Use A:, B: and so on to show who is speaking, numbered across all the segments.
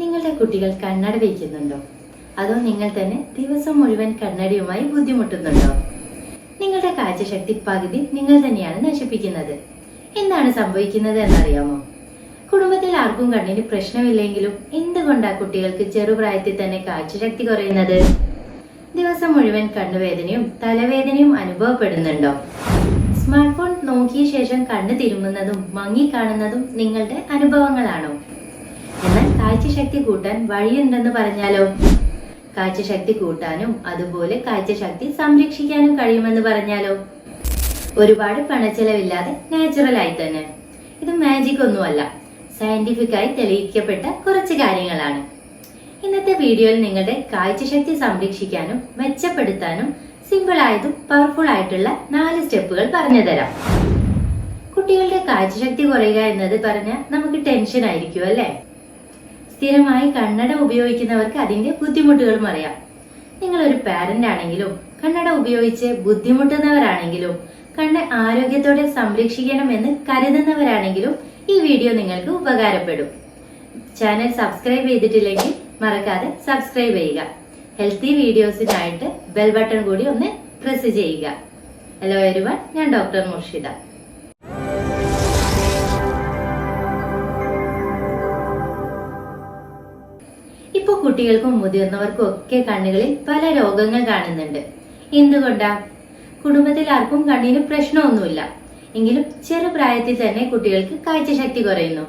A: നിങ്ങളുടെ കുട്ടികൾ കണ്ണട വയ്ക്കുന്നുണ്ടോ? അതോ നിങ്ങൾ തന്നെ ദിവസം മുഴുവൻ കണ്ണടയുമായി ബുദ്ധിമുട്ടുന്നുണ്ടോ? നിങ്ങളുടെ കാഴ്ചശക്തി പകുതി നിങ്ങൾ തന്നെയാണ് നശിപ്പിക്കുന്നത്. എന്താണ് സംഭവിക്കുന്നത് എന്നറിയാമോ? കുടുംബത്തിൽ ആർക്കും കണ്ണിന് പ്രശ്നമില്ലെങ്കിലും എന്തുകൊണ്ടാ കുട്ടികൾക്ക് ചെറുപ്രായത്തിൽ തന്നെ കാഴ്ചശക്തി കുറയുന്നത്? ദിവസം മുഴുവൻ കണ്ണുവേദനയും തലവേദനയും അനുഭവപ്പെടുന്നുണ്ടോ? സ്മാർട്ട് ഫോൺ നോക്കിയ ശേഷം കണ്ണ് തിരുമുന്നതും മങ്ങി കാണുന്നതും നിങ്ങളുടെ അനുഭവങ്ങളാണോ? എന്നാൽ കാഴ്ചശക്തി കൂട്ടാൻ വഴിയുണ്ടെന്ന് പറഞ്ഞാലോ? കാഴ്ചശക്തി കൂട്ടാനും അതുപോലെ കാഴ്ചശക്തി സംരക്ഷിക്കാനും കഴിയുമെന്ന് പറഞ്ഞാലോ? ഒരുപാട് പണച്ചെലവില്ലാതെ നാച്ചുറൽ ആയി തന്നെ. ഇത് മാജിക് ഒന്നുമല്ല. സയന്റിഫിക്കായി തെളിയിക്കപ്പെട്ട കുറച്ച് കാര്യങ്ങളാണ്. ഇന്നത്തെ വീഡിയോയിൽ നിങ്ങളുടെ കാഴ്ചശക്തി സംരക്ഷിക്കാനും മെച്ചപ്പെടുത്താനും സിമ്പിൾ ആയതും പവർഫുൾ ആയിട്ടുള്ള നാല് സ്റ്റെപ്പുകൾ പറഞ്ഞു തരാം. കുട്ടികളുടെ കാഴ്ചശക്തി കുറയുക എന്നത് പറഞ്ഞാൽ നമുക്ക് ടെൻഷൻ ആയിരിക്കും അല്ലേ? സ്ഥിരമായി കണ്ണട ഉപയോഗിക്കുന്നവർക്ക് അതിന്റെ ബുദ്ധിമുട്ടുകളും അറിയാം നിങ്ങൾ ഒരു പാരന്റ് ആണെങ്കിലും കണ്ണട ഉപയോഗിച്ച് ബുദ്ധിമുട്ടുന്നവരാണെങ്കിലും കണ്ണ് ആരോഗ്യത്തോടെ സംരക്ഷിക്കണമെന്ന് കരുതുന്നവരാണെങ്കിലും ഈ വീഡിയോ നിങ്ങൾക്ക് ഉപകാരപ്പെടും. ചാനൽ സബ്സ്ക്രൈബ് ചെയ്തിട്ടില്ലെങ്കിൽ മറക്കാതെ സബ്സ്ക്രൈബ് ചെയ്യുക. ഹെൽത്തി വീഡിയോസിനായിട്ട് ബെൽ ബട്ടൺ കൂടി ഒന്ന് പ്രസ് ചെയ്യുക. ഹലോ എരുവൺ ഞാൻ ഡോക്ടർ മുർഷിദ. കുട്ടികൾക്കും മുതിർന്നവർക്കും ഒക്കെ കണ്ണുകളിൽ പല രോഗങ്ങൾ കാണുന്നുണ്ട്. എന്തുകൊണ്ടാ? കുടുംബത്തിൽ ആർക്കും കണ്ണിന് പ്രശ്നമൊന്നുമില്ല. എങ്കിലും ചെറുപ്രായത്തിൽ തന്നെ കുട്ടികൾക്ക് കാഴ്ചശക്തി കുറയുന്നു.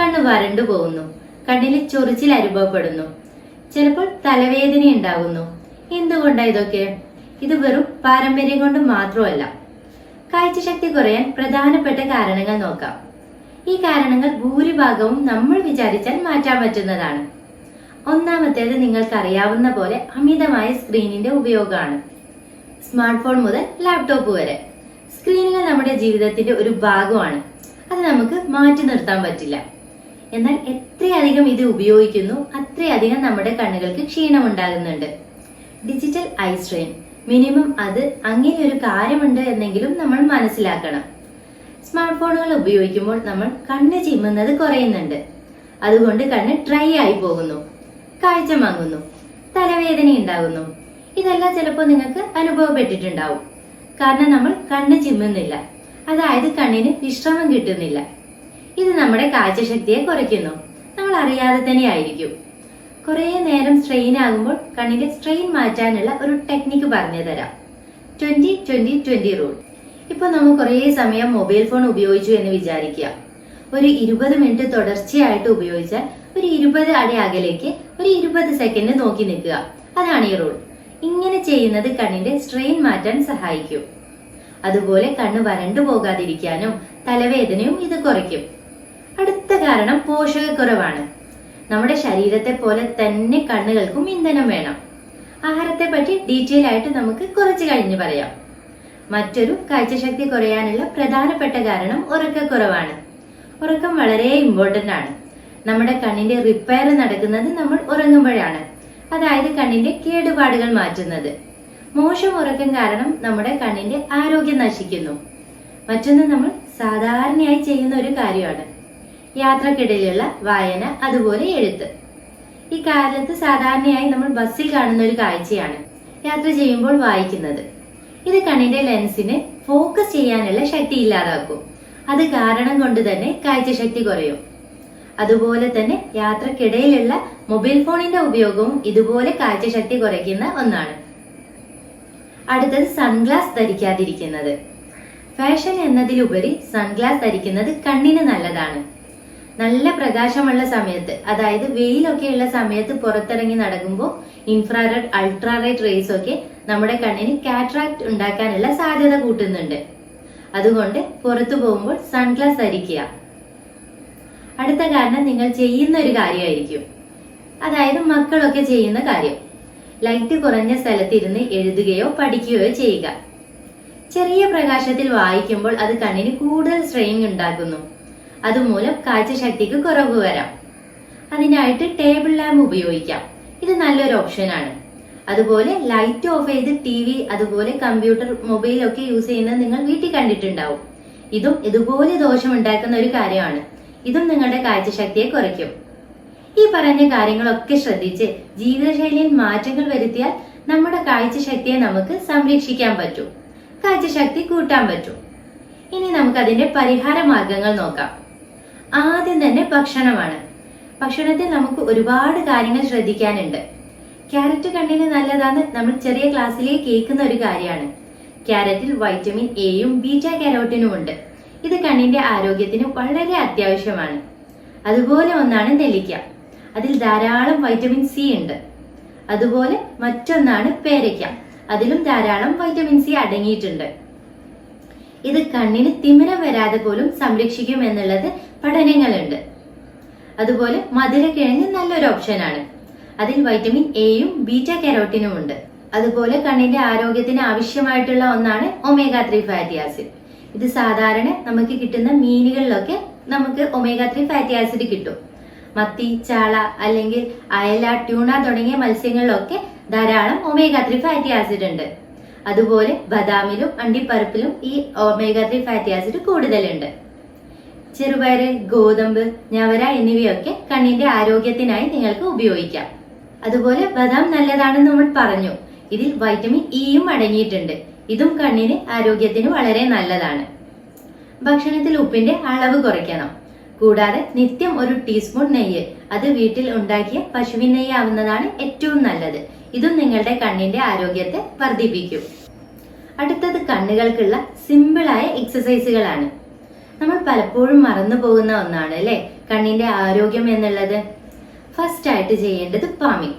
A: കണ്ണ് വരണ്ടു പോകുന്നു. കണ്ണിൽ ചൊറിച്ചിൽ അനുഭവപ്പെടുന്നു. ചിലപ്പോൾ തലവേദന ഉണ്ടാകുന്നു. എന്തുകൊണ്ടാ ഇതൊക്കെ? ഇത് വെറും പാരമ്പര്യം കൊണ്ട് മാത്രമല്ല. കാഴ്ചശക്തി കുറയാൻ പ്രധാനപ്പെട്ട കാരണങ്ങൾ നോക്കാം. ഈ കാരണങ്ങൾ ഭൂരിഭാഗവും നമ്മൾ വിചാരിച്ചാൽ മാറ്റാൻ പറ്റുന്നതാണ്. ഒന്നാമത്തേത് നിങ്ങൾക്കറിയാവുന്ന പോലെ അമിതമായ സ്ക്രീനിന്റെ ഉപയോഗമാണ്. സ്മാർട്ട് ഫോൺ മുതൽ ലാപ്ടോപ്പ് വരെ. സ്ക്രീനുകൾ നമ്മുടെ ജീവിതത്തിന്റെ ഒരു ഭാഗമാണ്. അത് നമുക്ക് മാറ്റി നിർത്താൻ പറ്റില്ല. എന്നാൽ എത്രയധികം ഇത് ഉപയോഗിക്കുന്നു അത്രയധികം നമ്മുടെ കണ്ണുകൾക്ക് ക്ഷീണമുണ്ടാകുന്നുണ്ട്. Digital eye strain. മിനിമം അത് അങ്ങനെ ഒരു കാര്യമുണ്ട് എന്നെങ്കിലും നമ്മൾ മനസ്സിലാക്കണം. സ്മാർട്ട് ഫോണുകൾ ഉപയോഗിക്കുമ്പോൾ നമ്മൾ കണ്ണ് ചിമ്മുന്നത് കുറയുന്നുണ്ട്. അതുകൊണ്ട് കണ്ണ് ഡ്രൈ ആയി പോകുന്നു. കാഴ്ച മങ്ങുന്നു തലവേദന ഉണ്ടാകുന്നു ഇതെല്ലാം ചിലപ്പോൾ നിങ്ങൾക്ക് അനുഭവപ്പെട്ടിട്ടുണ്ടാവും. കാരണം നമ്മൾ കണ്ണ് ചിമ്മുന്നില്ല. അതായത് കണ്ണിന് വിശ്രമം കിട്ടുന്നില്ല. ഇത് നമ്മുടെ കാഴ്ചശക്തിയെ കുറയ്ക്കുന്നു. നമ്മൾ അറിയാതെ തന്നെ ആയിരിക്കും. കുറേ നേരം സ്ട്രെയിൻ ആകുമ്പോൾ കണ്ണിന്റെ സ്ട്രെയിൻ മാറ്റാനുള്ള ഒരു ടെക്നിക്ക് പറഞ്ഞു തരാം. ട്വന്റി ട്വന്റി ട്വന്റി റൂൾ ഇപ്പൊ നമ്മൾ കുറേ സമയം മൊബൈൽ ഫോൺ ഉപയോഗിച്ചു എന്ന് വിചാരിക്കുക. ഒരു ഇരുപത് മിനിറ്റ് തുടർച്ചയായിട്ട് ഉപയോഗിച്ചാൽ ഒരു ഇരുപത് അടി അകലേക്ക് ഒരു ഇരുപത് സെക്കൻഡ് നോക്കി നിൽക്കുക. അതാണ് ഈ റൂൾ ഇങ്ങനെ ചെയ്യുന്നത് കണ്ണിന്റെ സ്ട്രെയിൻ മാറ്റാൻ സഹായിക്കും. അതുപോലെ കണ്ണ് വരണ്ടു പോകാതിരിക്കാനും തലവേദനയും ഇത് കുറയ്ക്കും. അടുത്ത കാരണം പോഷകക്കുറവാണ്. നമ്മുടെ ശരീരത്തെ പോലെ തന്നെ കണ്ണുകൾക്കും ഇന്ധനം വേണം. ആഹാരത്തെ പറ്റി ഡീറ്റെയിൽ ആയിട്ട് നമുക്ക് കുറച്ച് കഴിഞ്ഞ് പറയാം. മറ്റൊരു കാഴ്ചശക്തി കുറയാനുള്ള പ്രധാനപ്പെട്ട കാരണം ഉറക്കക്കുറവാണ്. ഉറക്കം വളരെ ഇമ്പോർട്ടന്റ് ആണ്. നമ്മുടെ കണ്ണിന്റെ റിപ്പയർ നടക്കുന്നത് നമ്മൾ ഉറങ്ങുമ്പോഴാണ്. അതായത് കണ്ണിന്റെ കേടുപാടുകൾ മാറ്റുന്നത്. മോശം ഉറക്കം കാരണം നമ്മുടെ കണ്ണിന്റെ ആരോഗ്യം നശിക്കുന്നു. മറ്റൊന്ന് നമ്മൾ സാധാരണയായി ചെയ്യുന്ന ഒരു കാര്യമാണ്. യാത്രക്കിടയിലുള്ള വായന അതുപോലെ എഴുത്ത്. ഈ കാലത്ത് സാധാരണയായി നമ്മൾ ബസ്സിൽ കാണുന്ന ഒരു കാഴ്ചയാണ് യാത്ര ചെയ്യുമ്പോൾ വായിക്കുന്നത്. ഇത് കണ്ണിന്റെ ലെൻസിന് ഫോക്കസ് ചെയ്യാനുള്ള ശക്തി ഇല്ലാതാക്കും. അത് കാരണം കൊണ്ട് തന്നെ കാഴ്ചശക്തി കുറയും. അതുപോലെ തന്നെ യാത്രക്കിടയിലുള്ള മൊബൈൽ ഫോണിന്റെ ഉപയോഗവും ഇതുപോലെ കാഴ്ചശക്തി കുറയ്ക്കുന്ന ഒന്നാണ്. അടുത്തത് സൺഗ്ലാസ് ധരിക്കാതിരിക്കുന്നത്. ഫാഷൻ എന്നതിലുപരി സൺഗ്ലാസ് ധരിക്കുന്നത് കണ്ണിന് നല്ലതാണ്. നല്ല പ്രകാശമുള്ള സമയത്ത് അതായത് വെയിലൊക്കെയുള്ള സമയത്ത് പുറത്തിറങ്ങി നടക്കുമ്പോൾ ഇൻഫ്രാറെഡ് അൾട്രാറെഡ് റേസ് ഒക്കെ നമ്മുടെ കണ്ണിന് കാറ്ററാക്ട് ഉണ്ടാക്കാനുള്ള സാധ്യത കൂട്ടുന്നുണ്ട്. അതുകൊണ്ട് പുറത്തു പോകുമ്പോൾ സൺഗ്ലാസ് ധരിക്കുക. അടുത്ത കാരണം നിങ്ങൾ ചെയ്യുന്ന ഒരു കാര്യമായിരിക്കും. അതായത് മക്കളൊക്കെ ചെയ്യുന്ന കാര്യം. ലൈറ്റ് കുറഞ്ഞ സ്ഥലത്തിരുന്ന് എഴുതുകയോ പഠിക്കുകയോ ചെയ്യുക. ചെറിയ പ്രകാശത്തിൽ വായിക്കുമ്പോൾ അത് കണ്ണിന് കൂടുതൽ സ്ട്രെയിൻ ഉണ്ടാക്കുന്നു. അതുമൂലം കാഴ്ചശക്തിക്ക് കുറവ് വരാം. അതിനായിട്ട് ടേബിൾ ലാമ്പ് ഉപയോഗിക്കാം. ഇത് നല്ലൊരു ഓപ്ഷനാണ്. അതുപോലെ ലൈറ്റ് ഓഫ് ചെയ്ത് ടി വി അതുപോലെ കമ്പ്യൂട്ടർ മൊബൈൽ ഒക്കെ യൂസ് ചെയ്യുന്നത് നിങ്ങൾ വീട്ടിൽ കണ്ടിട്ടുണ്ടാവും. ഇതും ഇതുപോലെ ദോഷം ഉണ്ടാക്കുന്ന ഒരു കാര്യമാണ്. ഇതും നിങ്ങളുടെ കാഴ്ചശക്തിയെ കുറയ്ക്കും. ഈ പറഞ്ഞ കാര്യങ്ങളൊക്കെ ശ്രദ്ധിച്ച് ജീവിതശൈലിയിൽ മാറ്റങ്ങൾ വരുത്തിയാൽ നമ്മുടെ കാഴ്ചശക്തിയെ നമുക്ക് സംരക്ഷിക്കാൻ പറ്റും. കാഴ്ചശക്തി കൂട്ടാൻ പറ്റും. ഇനി നമുക്ക് അതിന്റെ പരിഹാര മാർഗങ്ങൾ നോക്കാം. ആദ്യം തന്നെ ഭക്ഷണമാണ്. ഭക്ഷണത്തിൽ നമുക്ക് ഒരുപാട് കാര്യങ്ങൾ ശ്രദ്ധിക്കാനുണ്ട്. ക്യാരറ്റ് കണ്ണിന് നല്ലതാണ് നമ്മൾ ചെറിയ ക്ലാസ്സിലെ കേൾക്കുന്ന ഒരു കാര്യമാണ്. ക്യാരറ്റിൽ വൈറ്റമിൻ എയും ബീറ്റ കാരോട്ടിനും ഉണ്ട്. ഇത് കണ്ണിന്റെ ആരോഗ്യത്തിന് വളരെ അത്യാവശ്യമാണ്. അതുപോലെ ഒന്നാണ് നെല്ലിക്ക. അതിൽ ധാരാളം വൈറ്റമിൻ സി ഉണ്ട്. അതുപോലെ മറ്റൊന്നാണ് പേരയ്ക്ക. അതിലും ധാരാളം വൈറ്റമിൻ സി അടങ്ങിയിട്ടുണ്ട്. ഇത് കണ്ണിന് തിമിരം വരാതെ പോലും സംരക്ഷിക്കും എന്നുള്ളത് പഠനങ്ങളുണ്ട്. അതുപോലെ മധുരക്കിഴങ്ങ് നല്ലൊരു ഓപ്ഷനാണ് അതിൽ വൈറ്റമിൻ എയും ബീറ്റ കാരോട്ടിനും ഉണ്ട്. അതുപോലെ കണ്ണിന്റെ ആരോഗ്യത്തിന് ആവശ്യമായിട്ടുള്ള ഒന്നാണ് ഒമേഗ ത്രീ ഫാറ്റി ആസിഡ് ഇത് സാധാരണ നമുക്ക് കിട്ടുന്ന മീനുകളിലൊക്കെ നമുക്ക് ഒമേഗ ത്രീ ഫാറ്റി ആസിഡ് കിട്ടും. മത്തി ചാള അല്ലെങ്കിൽ അയല ട്യൂണ തുടങ്ങിയ മത്സ്യങ്ങളിലൊക്കെ ധാരാളം ഒമേഗ ത്രീ ഫാറ്റി ആസിഡ് ഉണ്ട്. അതുപോലെ ബദാമിലും അണ്ടിപ്പരിപ്പിലും ഈ ഒമേഗ ത്രീ ഫാറ്റി ആസിഡ് കൂടുതലുണ്ട്. ചെറുപയർ ഗോതമ്പ് ഞവര എന്നിവയൊക്കെ കണ്ണിന്റെ ആരോഗ്യത്തിനായി നിങ്ങൾക്ക് ഉപയോഗിക്കാം. അതുപോലെ ബദാം നല്ലതാണെന്ന് നമ്മൾ പറഞ്ഞു. ഇതിൽ വൈറ്റമിൻ ഇയും അടങ്ങിയിട്ടുണ്ട്. ഇതും കണ്ണിന് ആരോഗ്യത്തിന് വളരെ നല്ലതാണ്. ഭക്ഷണത്തിൽ ഉപ്പിന്റെ അളവ് കുറയ്ക്കണം. കൂടാതെ നിത്യം ഒരു ടീസ്പൂൺ നെയ്യ് അത് വീട്ടിൽ ഉണ്ടാക്കിയ പശുവിൻ നെയ്യ് ആവുന്നതാണ് ഏറ്റവും നല്ലത്. ഇതും നിങ്ങളുടെ കണ്ണിന്റെ ആരോഗ്യത്തെ വർദ്ധിപ്പിക്കും. അടുത്തത് കണ്ണുകൾക്കുള്ള സിമ്പിളായ എക്സസൈസുകളാണ് നമ്മൾ പലപ്പോഴും മറന്നു പോകുന്ന ഒന്നാണ് അല്ലെ? കണ്ണിന്റെ ആരോഗ്യം എന്നുള്ളത്. ഫസ്റ്റ് ആയിട്ട് ചെയ്യേണ്ടത് പാമി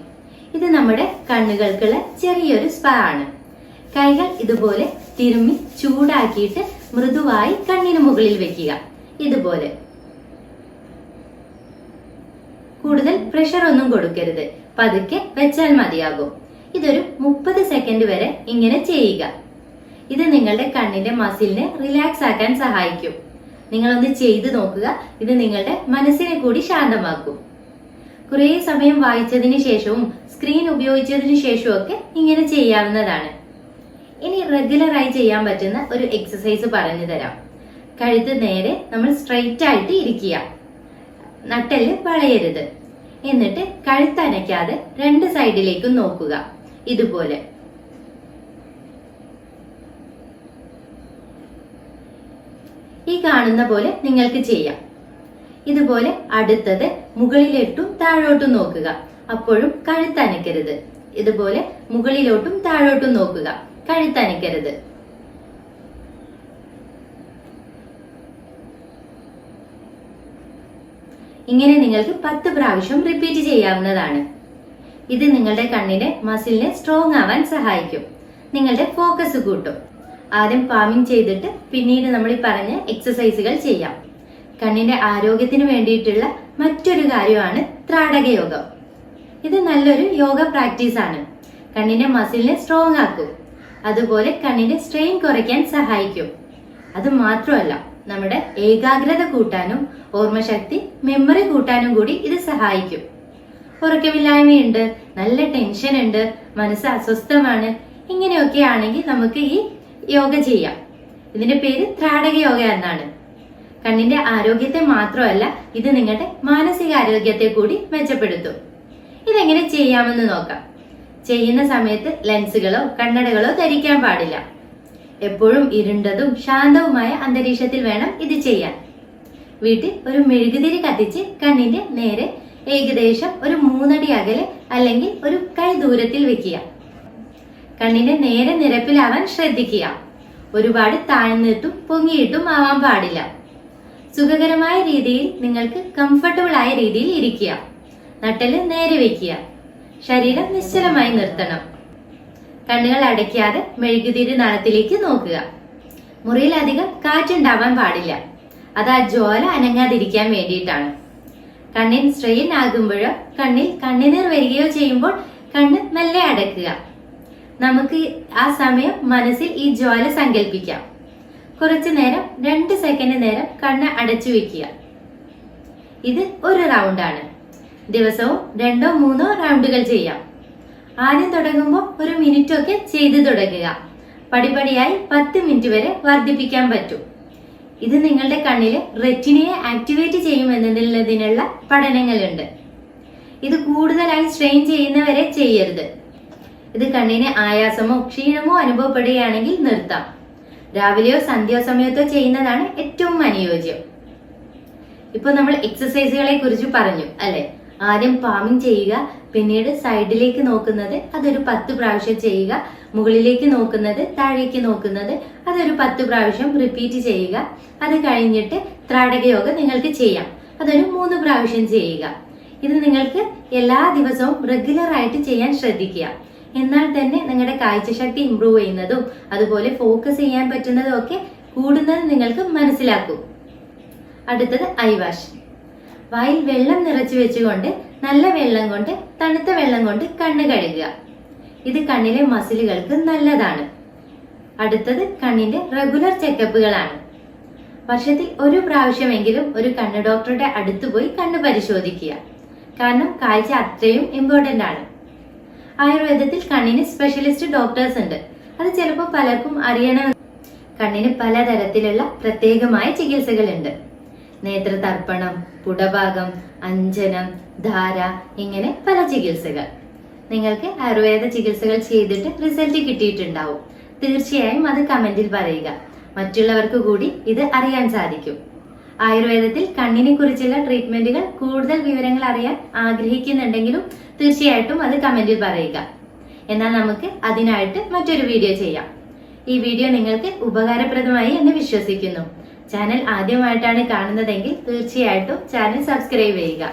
A: ഇത് നമ്മുടെ കണ്ണുകൾക്കുള്ള ചെറിയൊരു സ്പാ ആണ്. കൈകൾ ഇതുപോലെ തിരുമ്മി ചൂടാക്കിയിട്ട് മൃദുവായി കണ്ണിന് മുകളിൽ വെക്കുക. ഇതുപോലെ. കൂടുതൽ പ്രഷർ ഒന്നും കൊടുക്കരുത്. പതുക്കെ വെച്ചാൽ മതിയാകും. ഇതൊരു മുപ്പത് സെക്കൻഡ് വരെ ഇങ്ങനെ ചെയ്യുക. ഇത് നിങ്ങളുടെ കണ്ണിന്റെ മസിലിനെ റിലാക്സ് ആക്കാൻ സഹായിക്കും. നിങ്ങളൊന്ന് ചെയ്തു നോക്കുക. ഇത് നിങ്ങളുടെ മനസ്സിനെ കൂടി ശാന്തമാക്കും. കുറേ സമയം വായിച്ചതിന് ശേഷവും സ്ക്രീൻ ഉപയോഗിച്ചതിന് ശേഷവും ഒക്കെ ഇങ്ങനെ ചെയ്യാവുന്നതാണ്. ഇനി റെഗുലറായി ചെയ്യാൻ പറ്റുന്ന ഒരു എക്സസൈസ് പറഞ്ഞു തരാം. കഴുത്ത് നേരെ നമ്മൾ സ്ട്രൈറ്റ് ആയിട്ട് ഇരിക്കുക. നട്ടൽ വളയരുത്. എന്നിട്ട് കഴുത്ത് കഴുത്തനയ്ക്കാതെ രണ്ട് സൈഡിലേക്കും നോക്കുക. ഇതുപോലെ. ഈ കാണുന്ന പോലെ നിങ്ങൾക്ക് ചെയ്യാം. ഇതുപോലെ അടുത്തത് മുകളിലോട്ടും താഴോട്ടും നോക്കുക. അപ്പോഴും കഴുത്തനക്കരുത് ഇതുപോലെ മുകളിലോട്ടും താഴോട്ടും നോക്കുക. കഴുത്തനക്കരുത് ഇങ്ങനെ നിങ്ങൾക്ക് പത്ത് പ്രാവശ്യം റിപ്പീറ്റ് ചെയ്യാവുന്നതാണ്. ഇത് നിങ്ങളുടെ കണ്ണിന്റെ മസിലിനെ സ്ട്രോങ് ആവാൻ സഹായിക്കും. നിങ്ങളുടെ ഫോക്കസ് കൂട്ടും. ആദ്യം പാമിങ് ചെയ്തിട്ട് പിന്നീട് നമ്മൾ ഈ പറഞ്ഞ എക്സസൈസുകൾ ചെയ്യാം. കണ്ണിന്റെ ആരോഗ്യത്തിന് വേണ്ടിയിട്ടുള്ള മറ്റൊരു കാര്യമാണ് ത്രാടക യോഗം ഇത് നല്ലൊരു യോഗ പ്രാക്ടീസ് ആണ്. കണ്ണിന്റെ മസിലിനെ സ്ട്രോങ് ആക്കും. അതുപോലെ കണ്ണിന്റെ സ്ട്രെയിൻ കുറയ്ക്കാൻ സഹായിക്കും. അത് മാത്രമല്ല നമ്മുടെ ഏകാഗ്രത കൂട്ടാനും ഓർമ്മശക്തി മെമ്മറി കൂട്ടാനും കൂടി ഇത് സഹായിക്കും. ഉറക്കമില്ലായ്മയുണ്ട് നല്ല ടെൻഷൻ ഉണ്ട് മനസ്സ് അസ്വസ്ഥമാണ് ഇങ്ങനെയൊക്കെ ആണെങ്കിൽ നമുക്ക് ഈ യോഗ ചെയ്യാം. ഇതിന്റെ പേര് ത്രാടക യോഗ എന്നാണ്. കണ്ണിന്റെ ആരോഗ്യത്തെ മാത്രമല്ല ഇത് നിങ്ങളുടെ മാനസികാരോഗ്യത്തെ കൂടി മെച്ചപ്പെടുത്തും. ഇതെങ്ങനെ ചെയ്യാമെന്ന് നോക്കാം. ചെയ്യുന്ന സമയത്ത് ലെൻസുകളോ കണ്ണടകളോ ധരിക്കാൻ പാടില്ല. എപ്പോഴും ഇരുണ്ടതും ശാന്തവുമായ അന്തരീക്ഷത്തിൽ വേണം ഇത് ചെയ്യാൻ. വീട്ടിൽ ഒരു മെഴുകുതിരി കത്തിച്ച് കണ്ണിന്റെ നേരെ ഏകദേശം ഒരു മൂന്നടി അകലെ അല്ലെങ്കിൽ ഒരു കൈ ദൂരത്തിൽ വെക്കുക. കണ്ണിന്റെ നേരെ നിരപ്പിലാവാൻ ശ്രദ്ധിക്കുക. ഒരുപാട് താഴ്ന്നിട്ടും പൊങ്ങിയിട്ടും ആവാൻ പാടില്ല. സുഖകരമായ രീതിയിൽ നിങ്ങൾക്ക് കംഫർട്ടബിൾ ആയ രീതിയിൽ ഇരിക്കുക. നട്ടൽ നേരെ വെക്കുക. ശരീരം നിശ്ചലമായി നിർത്തണം. കണ്ണുകൾ അടയ്ക്കാതെ മെഴുകുതിരി നാളത്തിലേക്ക് നോക്കുക. മുറിയിലധികം കാറ്റുണ്ടാവാൻ പാടില്ല. അത് ആ ജ്വാല അനങ്ങാതിരിക്കാൻ വേണ്ടിയിട്ടാണ്. കണ്ണിൻ സ്ട്രെയിൻ ആകുമ്പോഴോ കണ്ണിൽ കണ്ണുനീർ വരികയോ ചെയ്യുമ്പോൾ കണ്ണ് നല്ല അടക്കുക നമുക്ക് ആ സമയം മനസ്സിൽ ഈ ജ്വാല സങ്കല്പിക്കാം കുറച്ചു നേരം രണ്ട് സെക്കൻഡ് നേരം കണ്ണ് അടച്ചു വെക്കുക. ഇത് ഒരു റൗണ്ടാണ് ദിവസവും രണ്ടോ മൂന്നോ റൗണ്ടുകൾ ചെയ്യാം. ആദ്യം തുടങ്ങുമ്പോൾ ഒരു മിനിറ്റ് ഒക്കെ ചെയ്തു തുടങ്ങുക. പടിപടിയായി പത്ത് മിനിറ്റ് വരെ വർദ്ധിപ്പിക്കാൻ പറ്റും. ഇത് നിങ്ങളുടെ കണ്ണിലെ റെറ്റിനയെ ആക്ടിവേറ്റ് ചെയ്യുമെന്നതിനുള്ള പഠനങ്ങളുണ്ട്. ഇത് കൂടുതലായി സ്ട്രെയിൻ ചെയ്യുന്നവരെ ചെയ്യരുത്. ഇത് കണ്ണിന് ആയാസമോ ക്ഷീണമോ അനുഭവപ്പെടുകയാണെങ്കിൽ നിർത്താം. രാവിലെയോ സന്ധ്യാസമയത്തോ ചെയ്യുന്നതാണ് ഏറ്റവും അനുയോജ്യം. ഇപ്പൊ നമ്മൾ എക്സസൈസുകളെ കുറിച്ച് പറഞ്ഞു അല്ലെ? ആദ്യം പാമിങ് ചെയ്യുക പിന്നീട് സൈഡിലേക്ക് നോക്കുന്നത് അതൊരു പത്ത് പ്രാവശ്യം ചെയ്യുക മുകളിലേക്ക് നോക്കുന്നത് താഴേക്ക് നോക്കുന്നത് അതൊരു പത്ത് പ്രാവശ്യം റിപ്പീറ്റ് ചെയ്യുക. അത് കഴിഞ്ഞിട്ട് ത്രാടകയോഗ നിങ്ങൾക്ക് ചെയ്യാം. അതൊരു മൂന്ന് പ്രാവശ്യം ചെയ്യുക. ഇത് നിങ്ങൾക്ക് എല്ലാ ദിവസവും റെഗുലർ ആയിട്ട് ചെയ്യാൻ ശ്രദ്ധിക്കുക. എന്നാൽ തന്നെ നിങ്ങളുടെ കാഴ്ചശക്തി ഇംപ്രൂവ് ചെയ്യുന്നതും അതുപോലെ ഫോക്കസ് ചെയ്യാൻ പറ്റുന്നതും ഒക്കെ കൂടുന്നത് നിങ്ങൾക്ക് മനസ്സിലാക്കും. അടുത്തത് ഐവാഷ് വാഷ് വായിൽ വെള്ളം നിറച്ചു വെച്ചുകൊണ്ട് നല്ല വെള്ളം കൊണ്ട് തണുത്ത വെള്ളം കൊണ്ട് കണ്ണ് കഴുകുക. ഇത് കണ്ണിലെ മസിലുകൾക്ക് നല്ലതാണ്. അടുത്തത് കണ്ണിന്റെ റെഗുലർ ചെക്കപ്പുകളാണ് വർഷത്തിൽ ഒരു പ്രാവശ്യമെങ്കിലും ഒരു കണ്ണ് ഡോക്ടറുടെ അടുത്ത് പോയി കണ്ണ് പരിശോധിക്കുക. കാരണം കാഴ്ച അത്രയും ഇമ്പോർട്ടന്റ് ആണ്. ആയുർവേദത്തിൽ കണ്ണിന് സ്പെഷ്യലിസ്റ്റ് ഡോക്ടേഴ്സ് ഉണ്ട്. അത് ചിലപ്പോൾ പലർക്കും അറിയണം കണ്ണിന് പലതരത്തിലുള്ള പ്രത്യേകമായ ചികിത്സകളുണ്ട്. നേത്രതർപ്പണം പുടഭാഗം അഞ്ജനം ധാര ഇങ്ങനെ പല ചികിത്സകൾ. നിങ്ങൾക്ക് ആയുർവേദ ചികിത്സകൾ ചെയ്തിട്ട് റിസൾട്ട് കിട്ടിയിട്ടുണ്ടാവും. തീർച്ചയായും അത് കമന്റിൽ പറയുക. മറ്റുള്ളവർക്ക് കൂടി ഇത് അറിയാൻ സാധിക്കും. ആയുർവേദത്തിൽ കണ്ണിനെ കുറിച്ചുള്ള ട്രീറ്റ്മെന്റുകൾ കൂടുതൽ വിവരങ്ങൾ അറിയാൻ ആഗ്രഹിക്കുന്നുണ്ടെങ്കിലും തീർച്ചയായിട്ടും അത് കമന്റിൽ പറയുക. എന്നാൽ നമുക്ക് അതിനായിട്ട് മറ്റൊരു വീഡിയോ ചെയ്യാം. ഈ വീഡിയോ നിങ്ങൾക്ക് ഉപകാരപ്രദമായി എന്ന് വിശ്വസിക്കുന്നു. ചാനൽ ആദ്യമായിട്ടാണ് കാണുന്നതെങ്കിൽ തീർച്ചയായിട്ടും ചാനൽ സബ്സ്ക്രൈബ് ചെയ്യുക.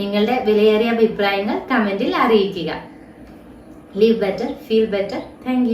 A: നിങ്ങളുടെ വിലയേറിയ അഭിപ്രായങ്ങൾ കമന്റിൽ അറിയിക്കുക. Live better feel better thank